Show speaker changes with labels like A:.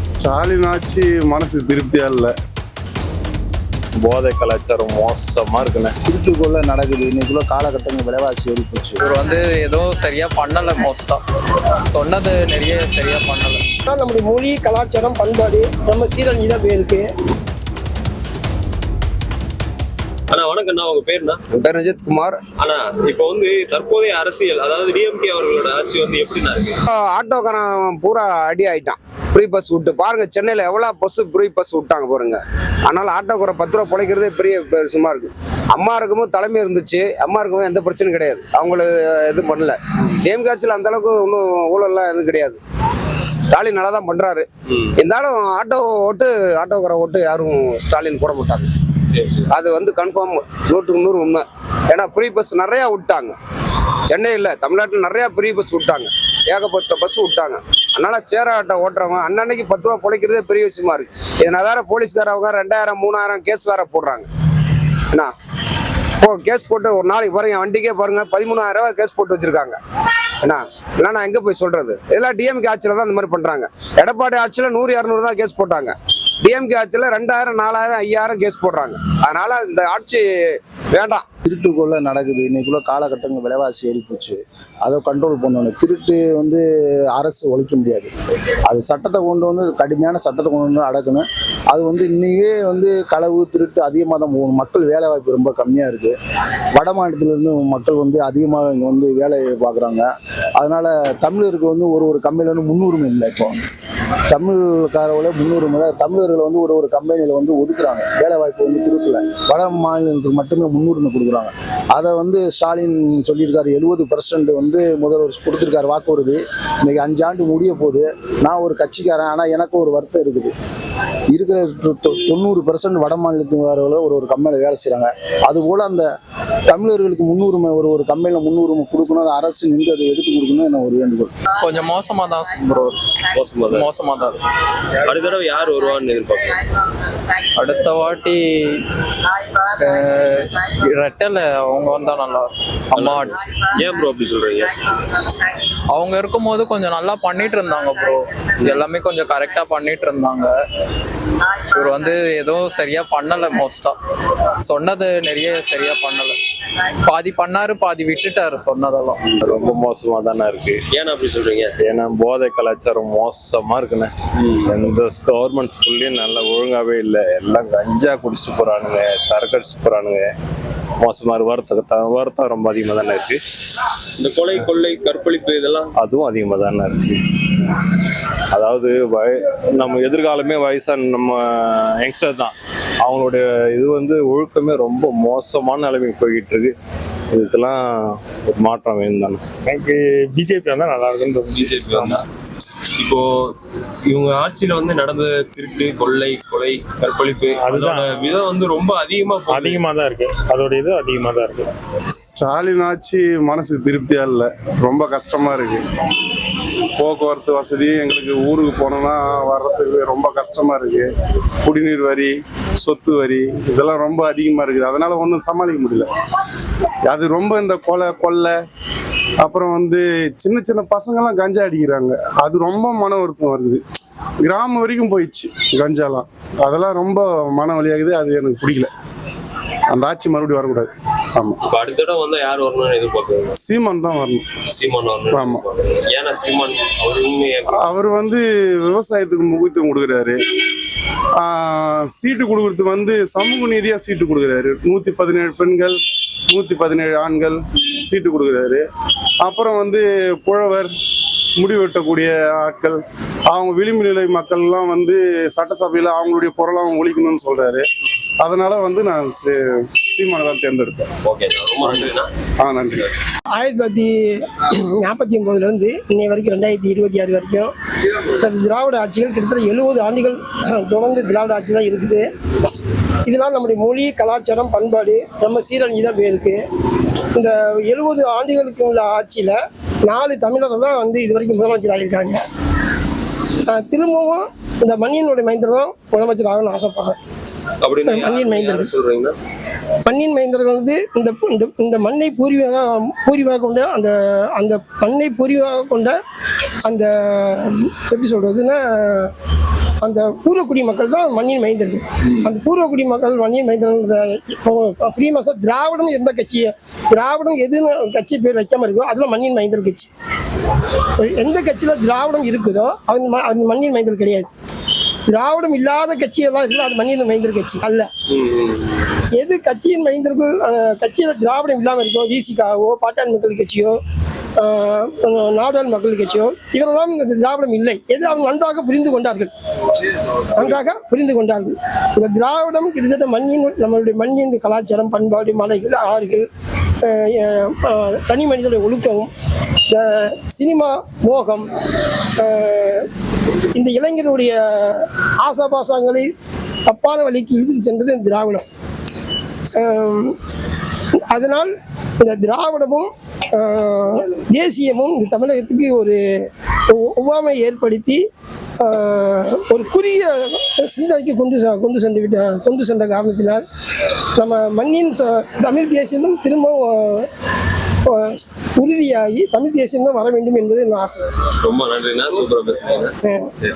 A: ஸ்டாலின் ஆட்சி மனசுக்கு திருப்தியா இல்லை.
B: போதை கலாச்சாரம் மோசமா இருக்குண்ணே.
C: திருட்டுக்குள்ள நடக்குது. இன்னைக்குள்ள காலகட்டங்கள் விலைவாசி ஏறி போச்சு.
D: இவர் வந்து எதுவும் சரியா பண்ணல மோஸ்டா சொன்னது நிறைய சரியா பண்ணல.
E: ஆனால் நம்முடைய மொழி கலாச்சாரம் பண்பாடு நம்ம சீரழிஞ்சு தான் போயிருக்கு
F: அண்ணா வணக்கம்ண்ணா. உங்க பேருண்ணா?
D: என் பேர் ரஞ்சித் குமார்.
F: அண்ணா இப்போ வந்து தற்போதைய அரசியல் அதாவது டிஎம்கே அவர்களோட ஆட்சி வந்து எப்படிண்ணா இருக்கு?
G: ஆட்டோக்காரன் பூரா அடி ஆயிட்டான். ஃப்ரீ பஸ் விட்டு. பாருங்க சென்னையில் எவ்வளோ பஸ் ஃப்ரீ பஸ் விட்டாங்க பாருங்க. அதனால ஆட்டோக்காரன் பத்து ரூபா பிழைக்கிறதே பெரிய பெருசுமா இருக்கு. அம்மா இருக்கும்போது தலைமை இருந்துச்சு. அம்மா இருக்கும்போது எந்த பிரச்சனையும் கிடையாது. அவங்கள இது பண்ணல. டேம் காட்சியில் அந்த அளவுக்கு ஒன்றும் ஊழல்லாம் எதுவும் கிடையாது. ஸ்டாலின் நல்லா தான் பண்றாரு. இருந்தாலும் ஆட்டோ ஓட்டு ஆட்டோக்காரன் ஓட்டு யாரும் ஸ்டாலின் போட மாட்டாங்க. அது வந்து கன்ஃபார்ம் நூற்றுக்கு நூறு உண்மை. ஏன்னா ஃப்ரீ பஸ் நிறையா விட்டாங்க. சென்னையில் தமிழ்நாட்டில் நிறையா ஃப்ரீ பஸ் விட்டாங்க. ஏகப்பட்ட பஸ் விட்டாங்க. அதனால சேர ஆட்டோ ஓட்டுறவங்க அன்னன்னைக்கு பத்து ரூபா பிழைக்கிறதே பெரிய விஷயமா இருக்கு. இதனால வேற போலீஸ்காரவங்க ரெண்டாயிரம் மூணாயிரம் கேஸ் வேற போடுறாங்க. என்ன? இப்போ கேஸ் போட்டு ஒரு நாளைக்கு பாருங்க வண்டிக்கே பாருங்க பதிமூணாயிரம் ரூபாய் கேஸ் போட்டு வச்சிருக்காங்க. என்ன? இல்லை நான் எங்க போய் சொல்றது? இதெல்லாம் டிஎம்கே ஆட்சியில தான் இந்த மாதிரி பண்றாங்க. எடப்பாடி ஆட்சியில நூறு இரநூறு தான் கேஸ் போட்டாங்க. டிஎம்கே ஆட்சியில் ரெண்டாயிரம் நாலாயிரம் ஐயாயிரம் கேஸ் போடுறாங்க. அதனால இந்த ஆட்சி வேண்டாம்.
C: திருட்டுக்குள்ள நடக்குது. இன்னைக்குள்ள காலகட்டங்கள் விலைவாசி ஏறி போச்சு. அதை கண்ட்ரோல் பண்ணணும். திருட்டு வந்து அரசு ஒழிக்க முடியாது. அது சட்டத்தை கொண்டு வந்து கடுமையான சட்டத்தை கொண்டு வந்து அடக்கணும். அது வந்து இன்றைக்கே வந்து களவு திருட்டு அதிகமாக தான் போகணும் மக்கள் வேலை வாய்ப்பு ரொம்ப கம்மியாக இருக்குது வட மாநிலத்திலேருந்து மக்கள் வந்து அதிகமாக இங்கே வந்து வேலை பார்க்குறாங்க. அதனால தமிழருக்கு வந்து ஒரு ஒரு கம்பெனியில் வந்து முன்னுரிமை இல்லை இப்போ. தமிழ்காரங்கள முன்னுரிமை தான். தமிழர்களை வந்து ஒரு ஒரு கம்பெனியில் வந்து ஒதுக்குறாங்க. வேலை வாய்ப்பு வந்து கொடுக்கல. வட மாநிலத்துக்கு மட்டுமே முன்னுரிமை கொடுக்குறாங்க. அதை வந்து ஸ்டாலின் சொல்லியிருக்காரு எழுபது பர்சன்ட் வந்து முதல்வர் கொடுத்துருக்காரு வாக்குறுதி. இன்னைக்கு அஞ்சு ஆண்டு முடிய போகுது. நான் ஒரு கட்சிக்காரன் ஆனால் எனக்கு ஒரு வருத்தம் இருக்குது. இருக்கிற தொண்ணூறு பர்சன்ட் வட மாநிலத்துக்காரர்கள் ஒரு ஒரு கம்பெனியில் வேலை செய்கிறாங்க அதுபோல் அந்த தமிழர்களுக்கு முன்னுரிமை ஒரு ஒரு கம்பெனியில் முன்னுரிமை கொடுக்கணும் அது அரசு நின்று அதை எடுத்து கொடுக்கணும் என்ன ஒரு வேண்டுகோள்.
D: கொஞ்சம் மோசமா தான் ப்ரோ
F: மோசமா தான்
D: மோசமா தான் இருக்கு.
F: அடுத்த தடவை யார் வருவான்னு எதிர்பார்க்கணும்
D: அடுத்த வாட்டி ரெட்டல அவங்க வந்தா நல்லா இருக்கும். அம்மா ஆட்சி.
F: ஏன் ப்ரோ அப்படி சொல்றீங்க?
D: அவங்க இருக்கும்போது கொஞ்சம் நல்லா பண்ணிட்டு இருந்தாங்க ப்ரோ எல்லாமே கொஞ்சம் கரெக்டா பண்ணிட்டு இருந்தாங்க. இவர் வந்து எதுவும் சரியா பண்ணல மோஸ்டா சொன்னது நிறைய சரியா பண்ணல. பாதி பண்ணாரு பாதி விட்டுட்டாரு சொன்னதெல்லாம்.
B: ரொம்ப மோசமா தானே இருக்கு.
F: ஏன் அப்படி சொல்றீங்க?
B: ஏன்னா போதை கலாச்சாரம் மோசமா இருக்குண்ணே. எந்த கவர்மெண்ட் ஸ்கூல்லையும் நல்லா ஒழுங்காவே இல்லை. எல்லாம் கஞ்சா குடிச்சிட்டு போறானுங்க சரக்கு அடிச்சுட்டு போறானுங்க. மோசமா இருக்கு. வருத்தம் வருத்தம் ரொம்ப அதிகமாக தானே இருக்கு.
F: இந்த கொலை கொள்ளை கற்பழிப்பு இதெல்லாம்?
B: அதுவும் அதிகமாக தானே இருக்கு. அதாவது வய நம்ம எதிர்காலமே வயசான நம்ம யங்ஸ்டர் தான். அவங்களுடைய இது வந்து ஒழுக்கமே ரொம்ப மோசமான நிலைமைக்கு போய்கிட்டு இருக்கு இதுக்கெல்லாம் ஒரு மாற்றம் வேணும் தானே.
H: எனக்கு பிஜேபி வந்தா நல்லா இருக்குன்னு
F: பிஜேபி வந்தா? இப்போ இவங்க ஆட்சியில வந்து நடந்த திருட்டு கொள்ளை கொலை கற்பழிப்பு
H: அதுதான்.
F: அதோட விதம் வந்து ரொம்ப அதிகமா போகுது.
H: அதிகமா தான் இருக்கு. அதோட இது அதிகமா தான் இருக்கு.
A: ஸ்டாலின் ஆட்சி மனசுக்கு திருப்தியா இல்லை. ரொம்ப கஷ்டமா இருக்கு. போக்குவரத்து வசதி எங்களுக்கு ஊருக்கு போனோம்னா வர்றதுக்கு ரொம்ப கஷ்டமா இருக்கு. குடிநீர் வரி சொத்து வரி இதெல்லாம் ரொம்ப அதிகமா இருக்குது. அதனால ஒன்றும் சமாளிக்க முடியல. அது ரொம்ப இந்த கொலை கொள்ளை அப்புறம் வந்து சின்ன சின்ன பசங்கெல்லாம் கஞ்சா அடிக்கிறாங்க. அது ரொம்ப மன வருத்தம் வருது கிராமம் வரைக்கும் போயிடுச்சு கஞ்சாலாம். அதெல்லாம் ரொம்ப மன வலியாகுது. அது எனக்கு பிடிக்கல. அந்த ஆட்சி மறுபடியும் வரக்கூடாது.
F: இப்போ அடுத்த தடவை வந்தா யார் வரணும்னு எதிர்பார்க்குறீங்க?
A: சீமான் தான் வரணும்.
F: சீமான் வரணும்
A: ஆமா.
F: ஏன்னா சீமான் அவர்
A: அவர் வந்து விவசாயத்துக்கு முக்கியத்துவம் கொடுக்குறாரு. சீட்டு கொடுக்கறது வந்து சமூக நீதியாக சீட்டு கொடுக்குறாரு. நூத்தி பதினேழு பெண்கள் நூத்தி பதினேழு ஆண்கள் சீட்டு கொடுக்குறாரு. அப்புறம் வந்து புழவர் முடி வெட்டக்கூடிய ஆட்கள் அவங்க விளிம்பு நிலை மக்கள்லாம் வந்து சட்டசபையில் அவங்களுடைய குரலாம் ஒழிக்கணும்னு சொல்றாரு. அதனால வந்து நான் சீமானை தான் தேர்ந்தெடுப்பேன்
F: ஓகே ரொம்ப நன்றிண்ணா.
A: ஆ நன்றி.
E: ஆயிரத்தி தொள்ளாயிரத்தி நாற்பத்தி ஒம்போதுலேருந்து இன்னை வரைக்கும் ரெண்டாயிரத்தி இருபத்தி ஆறு வரைக்கும் திராவிட ஆட்சிகள் கிட்டத்தட்ட எழுபது ஆண்டுகள் தொடர்ந்து திராவிட ஆட்சி தான் இருக்குது. இதனால் நம்முடைய மொழி கலாச்சாரம் பண்பாடு நம்ம சீரழிஞ்சு தான் போயிருக்கு. இந்த எழுபது ஆண்டுகளுக்கு உள்ள ஆட்சியில் நாலு தமிழர்கள் தான் வந்து இது வரைக்கும் முதலமைச்சர் ஆகியிருக்காங்க நான் திரும்பவும் இந்த மண்ணியனுடைய மைந்தர் தான் முதலமைச்சர் ஆகணும்னு ஆசைப்பட்றேன். மண்ணின்
F: யார்
E: மைந்தர்கள்.
F: சொல்றீங்கன்னா?
E: மண்ணின் மைந்தர்கள் வந்து இந்த இந்த மண்ணை பூர்வீக பூர்வீக கொண்ட அந்த அந்த மண்ணை பூர்வீக கொண்ட அந்த எப்படி சொல்றதுன்னா அந்த பூர்வக்குடி மக்கள் தான் மண்ணின் மைந்தர்கள். அந்த பூர்வக்குடி மக்கள் மண்ணின் மைந்தர்கள் மாதம் திராவிடம் எந்த கட்சி திராவிடம் எதுன்னு கட்சி பேர் வைக்காம இருக்கோ அதில் மண்ணின் மைந்தர் கட்சி. எந்த கட்சியில் திராவிடம் இருக்குதோ அது மண்ணின் மைந்தர் கிடையாது. திராவிடம் இல்லாத கட்சியெல்லாம் இருக்குது அது மனிதன் மைந்தர் கட்சி. அல்ல. எது கட்சியின் மைந்தர்கள் கட்சியில் திராவிடம் இல்லாமல் இருக்கோ விசிகாவோ பாட்டாளி மக்கள் கட்சியோ நாடாள் நாடாளு மக்கள் கட்சியோ இவரெல்லாம் இந்த திராவிடம் இல்லை. எது அவங்க நன்றாக புரிந்து கொண்டார்கள்? நன்றாக புரிந்து கொண்டார்கள். இந்த திராவிடம் கிட்டத்தட்ட மண்ணின் நம்மளுடைய மண்ணின் கலாச்சாரம் பண்பாடு மலைகள் ஆறுகள் தனி மனிதனுடைய ஒழுக்கம் இந்த சினிமா மோகம் இந்த இளைஞருடைய ஆசாபாசங்களை தப்பான வழிக்கு இழுத்து சென்றது இந்த திராவிடம். அதனால் இந்த திராவிடமும் தேசியமும் இந்த தமிழகத்துக்கு ஒரு ஒவ்வாமை ஏற்படுத்தி ஒரு குறுகிய சிந்தனைக்கு கொண்டு செ- கொண்டு சென்று விட்ட கொண்டு சென்ற காரணத்தினால் நம்ம மண்ணின் ச- தமிழ் தேசியமும் திரும்பவும் உறுதியாகி தமிழ் தேசியம் தான் வர வேண்டும் என்பது என் ஆசை.
F: ரொம்ப நன்றிண்ணா. சூப்பரா பேசுறீங்க
E: ஆஹ்.
F: சரி.